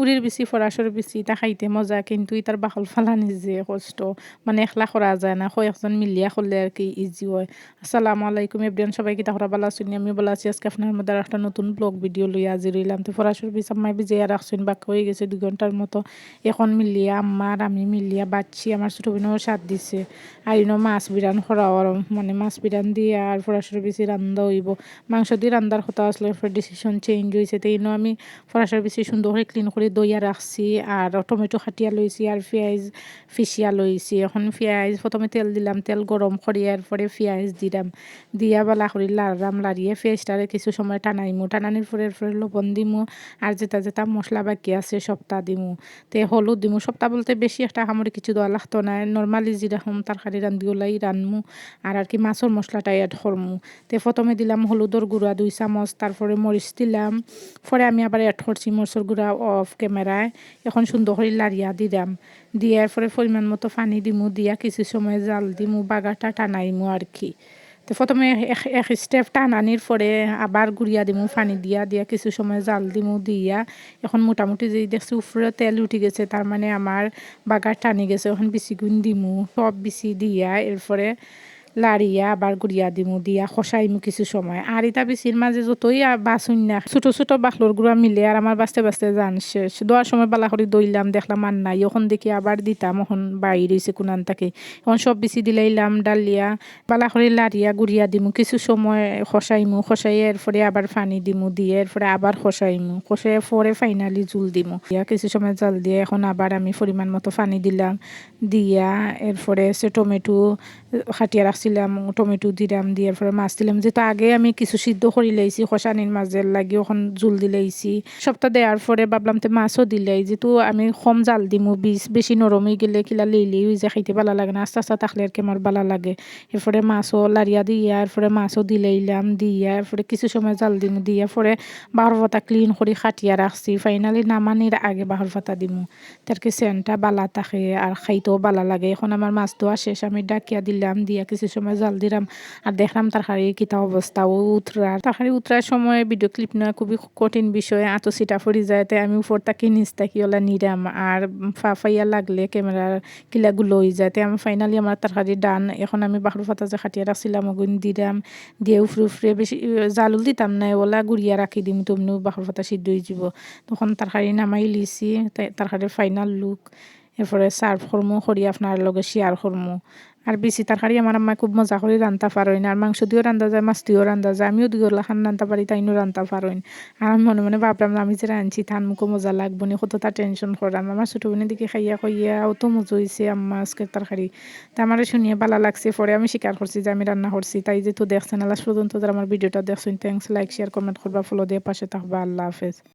উড়ির বেশি ফরাসর বেশি তা খাইতে মজা, কিন্তু ইতার বাকল ফালানি যে কষ্ট। মানে একলা করা যায় না কয়েকজন মিলিয়া করলে আর কি ইজি হয়। আসসালামু আলাইকুম এভরিয়ান সবাই কি তাহরা ভালো আছেন আমি বলা আছি, আজকে আপনার মধ্যে একটা নতুন ব্লগ ভিডিও লইয়া আজি রইলাম তো ফরাসর বেশি আম্মাই বিজে রাখছেন বাক হয়ে গেছে দুই ঘণ্টার মতো। এখন মিলিয়া আম্মার আমি মিলিয়া, বাচ্চি আমার ছোটো বোনও সাথ দিছে। আর ইনো মাছ বিরান করা মানে মাছ বিরান দিয়ে আর ফরাসর বেশি রান্দা হইব। মাংস দিয়ে রান্দার কথা আসলে ডিসিশন চেঞ্জ হয়েছে তো ইনো আমি ফরাসর বেশি সুন্দর করে ক্লিন করে দইয়া রাখছি আর টমেটো খাটিয়া লইছি আর পেঁয়াজ ফিসিয়া লইছি এখন পেঁয়াজ প্রথমে তেল দিলাম, তেল গরম করিয়ার পরে পেঁয়াজ দিলাম দিয়া বেলা করি লাড়াম লাড়িয়ে পেঁয়াজটারে কিছু সময় টানাইমু। টানানির পরে পরে লবণ দিমু আর যেটা যেটা মশলা বাকি আছে সপ্তাহ দিমু। তে হলুদ দিমু। সপ্তাহ বলতে বেশি একটা খামরে কিছু দেওয়া লাগতো না নর্মালি যেরকম তরকারি রান্ধি ওলাই রানমু আর আর কি মাছের মশলাটা অ্যাড করমু তে প্রথমে দিলাম হলুদর গুঁড়া দুই চামচ তারপরে মরিচ দিলাম। পরে আমি আবার অ্যাড করছি মরিচর গুঁড়া অফ ক্যামেরায় এখন সুন্দর করে লাড়িয়া দিলাম দিয়ার পরে পরিমাণ মতো পানি দিমু, দিয়া কিছু সময় জাল দিমু, বাগাটা টানাইমু আর কি। তো প্রথমে এক স্টেপ টানানির পরে আবার গুড়িয়া দিমু, পানি দিয়া দিয়া কিছু সময় জাল দিমু, দিয়া এখন মোটামুটি যে দেখছি উপরে তেল উঠে গেছে, তার মানে আমার বাগার টানি গেছে, এখন বিচি গুণ দিমু, সব বিচি দিয়া, এরপরে লাড়িয়া, আবার গুড়িয়া দিমু, দিয়া খসাইমু কিছু সময়। আর এটা বেশির মাঝে যতই বাসুন না, ছোটো ছোটো বাকলোর গুড়া মিলে আর আমার বাঁচতে বাঁচতে যান শেষ। দেওয়ার সময় বালা করে দইলাম, দেখলাম আর নাই। ওখান দেখি আবার দিতাম ওখান বাইর হয়েছে কোনান তাকে। এখন সব বেশি দিলাইলাম, ডালিয়া, বালা করে লাড়িয়া, গুড়িয়া দিমু। কিছু সময় খসাইমু খসাই এরপরে আবার পানি দিমু, দিয়ে এরপরে আবার খসাইমু। খসাই পরে ফাইনালি জুল দিমু। দিয়া কিছু সময় জাল দিয়ে এখন আবার আমি পরিমাণ মতো পানি দিলাম। দিয়া এরপরে সে টমেটো খাটিয়া রাখছি দিলাম, টমেটো দিলাম দিয়ে পরে মাছ দিলাম। যেহেতু আগে আমি কিছু সিদ্ধ করে লাইছি খসানির মাছের লাগি ওখান জুল দিলাইছি সপ্তাহ দেওয়ার পরে ভাবলাম তো মাছও দিলাই যেহেতু আমি কম জাল দিমু বিষ বেশি নরম হয়ে গেলে কিলা লেইলি হয়ে যায়, খাইতে ভালো লাগে না। আস্তে আস্তে থাকলে আর কি আমার ভালো লাগে এরপরে মাছও লারিয়া দিয়ে এরপরে মাছও দিলাইলাম দিয়া এরপরে কিছু সময় জাল দিমু দিয়ে পরে বাহর পাতা ক্লিন করে খাটিয়া রাখছি ফাইনালি নামানির আগে বাহর পাতা দিমু। তার কি সেন্টটা বালা থাকে আর খাইতেও ভালো লাগে। এখন আমার মাছ ধোয়া শেষ আমি ডাকিয়া দিলাম, দিয়া কিছু সময় জাল দিলাম আর দেখলাম তার তারকারি কিতা অবস্থা ও উতরার তারকারি উতরার সময় ভিডিও ক্লিপ নেওয়া খুবই কঠিন বিষয়, আতো সিটা ফুরি যায় তাই আমি উপর তাকি নিচ তাকি ওলা নিরাম আর ফাফাইয়া লাগলে ক্যামেরার কিলাগুলো হয়ে যায় তাই আমি ফাইনালি আমার তারকারি ডান এখন আমি বাহরু ফাতা যে খাটিয়ে রাখছিলাম ওগুন দিলাম দিয়ে উফরে উফরে বেশি জালুল দিতাম না ওলা গুড়িয়া রাখি দিম তুমি বাহরু ফাতা সিদ্ধ হয়ে যাব। তখন তারকারি নামাই লিছি তারকারির ফাইনাল লুক এরপরে সার্ভ করমু করি আপনার লগে শেয়ার করমু। আর বেশি তরকারি আমার আম্মা খুব মজা করে রান্তা পারেন। আর মাংস দিয়েও রান্ধা যায়, মাছ দিয়েও রান্ধা যায়। আমিও দুই খান রান্তা পারি, তাইনও রান্তা পারেন। আর আমি মনে মনে ভাবলাম, আমি যে রাঁধছি থান মুখো মজা লাগবো নি কতটা টেনশন করাম আমার ছোটো বোনের দিকে খাইয়া খাইয়া অত মজা হয়েছে আম্মা আজকের তরকারি। তা আমার শুনিয়ে ভালো লাগছে। পরে আমি স্বীকার করছি যে আমি রান্না করছি। তাই যেহেতু দেখছেন, আল্লাহ পর্যন্ত আমার ভিডিওটা দেখছেন থ্যাংকস লাইক শেয়ার কমেন্ট করবা ফলো দিয়ে পাশে থাকবা। আল্লাহ হাফেজ।